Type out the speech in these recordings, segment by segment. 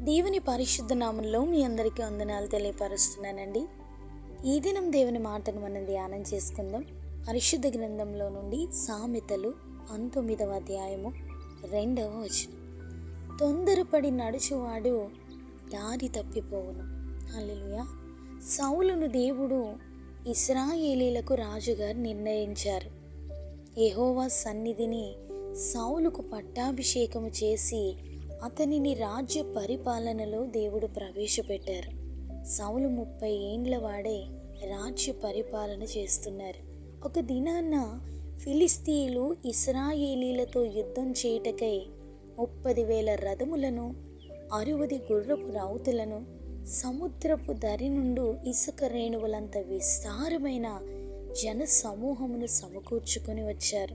దేవుని పరిశుద్ధ నామంలో మీ అందరికీ వందనాలు తెలియపరుస్తున్నానండి. ఈ దినం దేవుని మాటను మనం ధ్యానం చేసుకుందాం. పరిశుద్ధ గ్రంథంలో నుండి సామెతలు పంతొమ్మిదవ అధ్యాయము రెండవ వచనం. తొందరపడి నడుచువాడు దారి తప్పిపోవును. హల్లెలూయా. సౌలును దేవుడు ఇస్రాయేలీలకు రాజుగా నిర్ణయించారు. ఎహోవా సన్నిధిని సౌలుకు పట్టాభిషేకము చేసి అతనిని రాజ్య పరిపాలనలో దేవుడు ప్రవేశపెట్టారు. సౌలు ముప్పై ఏండ్ల వాడే రాజ్య పరిపాలన చేస్తున్నారు. ఒక దినాన్న ఫిలిస్తీన్లు ఇస్రాయేలీలతో యుద్ధం చేయుటకై ముప్పది వేల రథములను అరువది గుర్రపు రౌతులను సముద్రపు దరి నుండి ఇసుక రేణువులంత విస్తారమైన జన సమూహమును సమకూర్చుకొని వచ్చారు.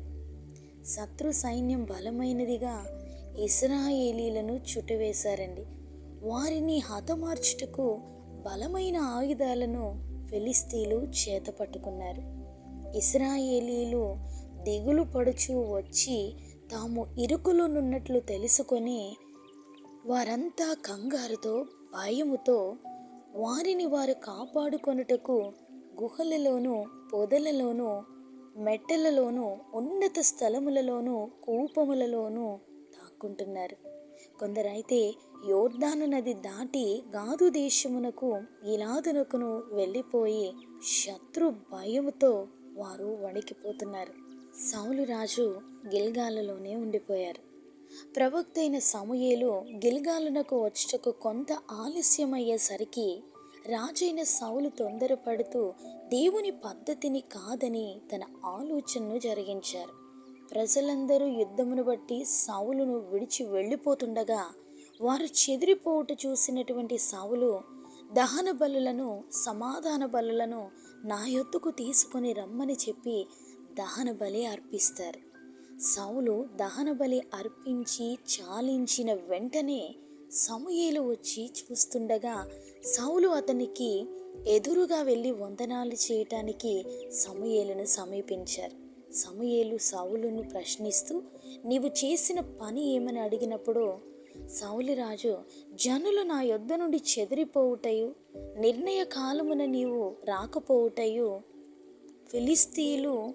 శత్రు సైన్యం బలమైనదిగా ఇస్రాయేలీలను చుట్టవేశారండి. వారిని హతమార్చుటకు బలమైన ఆయుధాలను ఫిలిస్తీలు చేత పట్టుకున్నారు ఇస్రాయేలీలు దిగులు పడుచు వచ్చి తాము ఇరుకులోనున్నట్లు తెలుసుకొని వారంతా కంగారుతో భయముతో వారిని వారు కాపాడుకొనుటకు గుహలలోనూ పొదలలోనూ మెట్టలలోనూ ఉన్నత స్థలములలోనూ కూపములలోనూ దాక్కుంటున్నారు కొందరైతే యోర్ధాను నది దాటి గాదు దేశమునకు ఇలాదునకును వెళ్ళిపోయి శత్రు భయముతో వారు వణికిపోతున్నారు. సౌలు రాజు గిల్గాలలోనే ఉండిపోయారు. ప్రవక్త అయిన సమూయేలు గిల్గాలునకు వచ్చుటకు కొంత ఆలస్యమయ్యేసరికి రాజైన సౌలు తొందరపడుతూ దేవుని పద్ధతిని కాదని తన ఆలోచనను జరిగించారు. ప్రజలందరూ యుద్ధమును బట్టి సావులను విడిచి వెళ్ళిపోతుండగా వారు చెదిరిపోవుట చూసినటువంటి సావులు దహన బలులను సమాధాన బలులను నా యొద్దకు తీసుకొని రమ్మని చెప్పి దహన బలి అర్పిస్తారు. సౌలు దహన బలి అర్పించి చాలించిన వెంటనే సమూయేలు వచ్చి చూస్తుండగా సౌలు అతనికి ఎదురుగా వెళ్ళి వందనాలు చేయటానికి సమూయేలును సమీపించారు. సమయేలు సావులను ప్రశ్నిస్తూ నీవు చేసిన పని ఏమని అడిగినప్పుడు సౌలు రాజు జనులు నా యొద్ద నుండి చెదిరిపోవుటయు? నిర్ణయ కాలమున నీవు రాకపోవుటయు? ఫిలిస్తీలు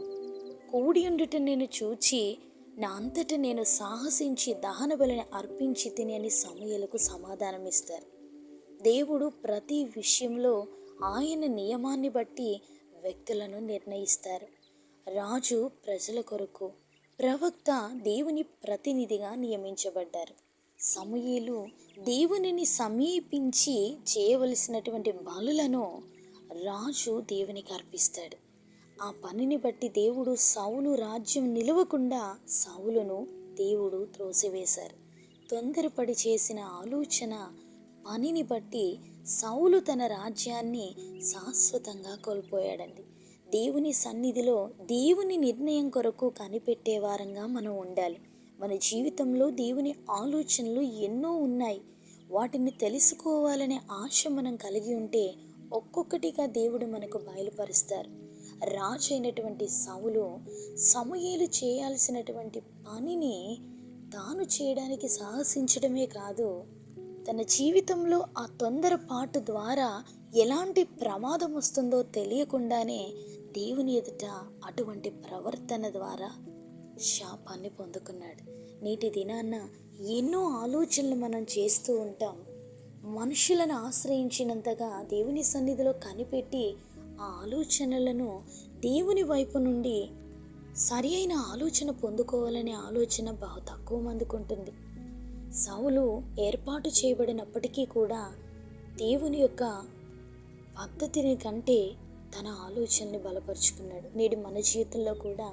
కూడియుండుట నేను చూచి నా అంతట నేను సాహసించి దహన బలిని అర్పించి తిని అని సమయలకు సమాధానమిస్తారు దేవుడు ప్రతి విషయంలో ఆయన నియమాన్ని బట్టి వ్యక్తులను నిర్ణయిస్తారు. రాజు ప్రజల కొరకు ప్రవక్త దేవుని ప్రతినిధిగా నియమించబడ్డారు. సమయలు దేవునిని సమీపించి చేయవలసినటువంటి బలులను రాజు దేవునికి అర్పిస్తాడు. ఆ పనిని బట్టి దేవుడు సౌలు రాజ్యం నిలవకుండా సౌలును దేవుడు త్రోసివేశారు. తొందరపడి చేసిన ఆలోచన పనిని బట్టి సౌలు తన రాజ్యాన్ని శాశ్వతంగా కోల్పోయాడండి. దేవుని సన్నిధిలో దేవుని నిర్ణయం కొరకు కనిపెట్టే వారంగా మనం ఉండాలి. మన జీవితంలో దేవుని ఆలోచనలు ఎన్నో ఉన్నాయి. వాటిని తెలుసుకోవాలనే ఆశ మనం కలిగి ఉంటే ఒక్కొక్కటిగా దేవుడు మనకు బయలుపరుస్తారు. రాజు అయినటువంటి సౌలు చేయాల్సినటువంటి పనిని తాను చేయడానికి సాహసించడమే కాదు తన జీవితంలో ఆ తొందరపాటు ద్వారా ఎలాంటి ప్రమాదం వస్తుందో తెలియకుండానే దేవుని ఎదుట అటువంటి ప్రవర్తన ద్వారా శాపాన్ని పొందుకున్నాడు. నేటి దినాన్న ఎన్నో ఆలోచనలు మనం చేస్తూ ఉంటాం. మనుషులను ఆశ్రయించినంతగా దేవుని సన్నిధిలో కనిపెట్టి ఆ ఆలోచనలను దేవుని వైపు నుండి సరి అయిన ఆలోచన పొందుకోవాలనే ఆలోచన బహు తక్కువ మందికి ఉంటుంది. సౌలు ఏర్పాటు చేయబడినప్పటికీ కూడా దేవుని యొక్క పద్ధతిని కంటే తన ఆలోచనని బలపరుచుకున్నాడు. నేడు మన జీవితంలో కూడా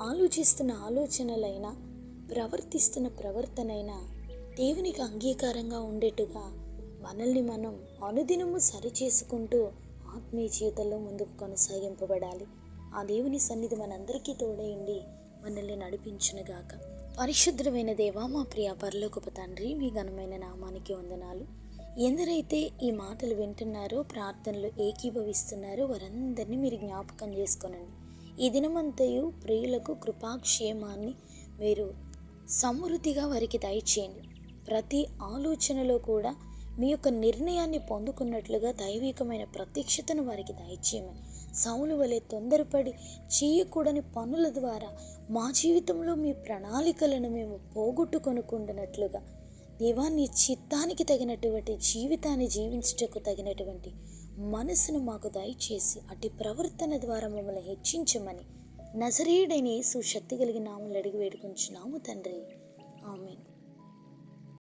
ఆలోచిస్తున్న ఆలోచనలైనా ప్రవర్తిస్తున్న ప్రవర్తనైనా దేవునికి అంగీకారంగా ఉండేట్టుగా మనల్ని మనం అనుదినము సరిచేసుకుంటూ ఆత్మీయ జీవితంలో ముందుకు కొనసాగింపబడాలి. ఆ దేవుని సన్నిధి మనందరికీ తోడయండి మనల్ని నడిపించునుగాక. పరిశుద్ధమైన దేవా మా ప్రియ పరలోకపు తండ్రి మీ ఘనమైన నామానికి వందనాలు. ఎందరైతే ఈ మాటలు వింటున్నారో ప్రార్థనలు ఏకీభవిస్తున్నారో వారందరినీ మీరు జ్ఞాపకం చేసుకోనండి. ఈ దినమంతయు ప్రియులకు కృపాక్షేమాన్ని మీరు సమృద్ధిగా వారికి దయచేయండి. ప్రతి ఆలోచనలో కూడా మీ యొక్క నిర్ణయాన్ని పొందుకున్నట్లుగా దైవికమైన ప్రత్యక్షతను వారికి దయచేయమని సౌలు వలె తొందరపడి చేయకూడని పనుల ద్వారా మా జీవితంలో మీ ప్రణాళికలను మేము పోగొట్టుకొనుకుంటున్నట్లుగా దేవా నీ చిత్తానికి తగినటువంటి జీవితాన్ని జీవించుటకు తగినటువంటి మనసును మాకు దయచేసి అటు ప్రవర్తన ద్వారా మమ్మల్ని హెచ్చించమని నజరేయుడైన యేసు శక్తి కలిగిన నామలు అడిగి వేడుకుంటున్నాము తండ్రి. ఆమెను.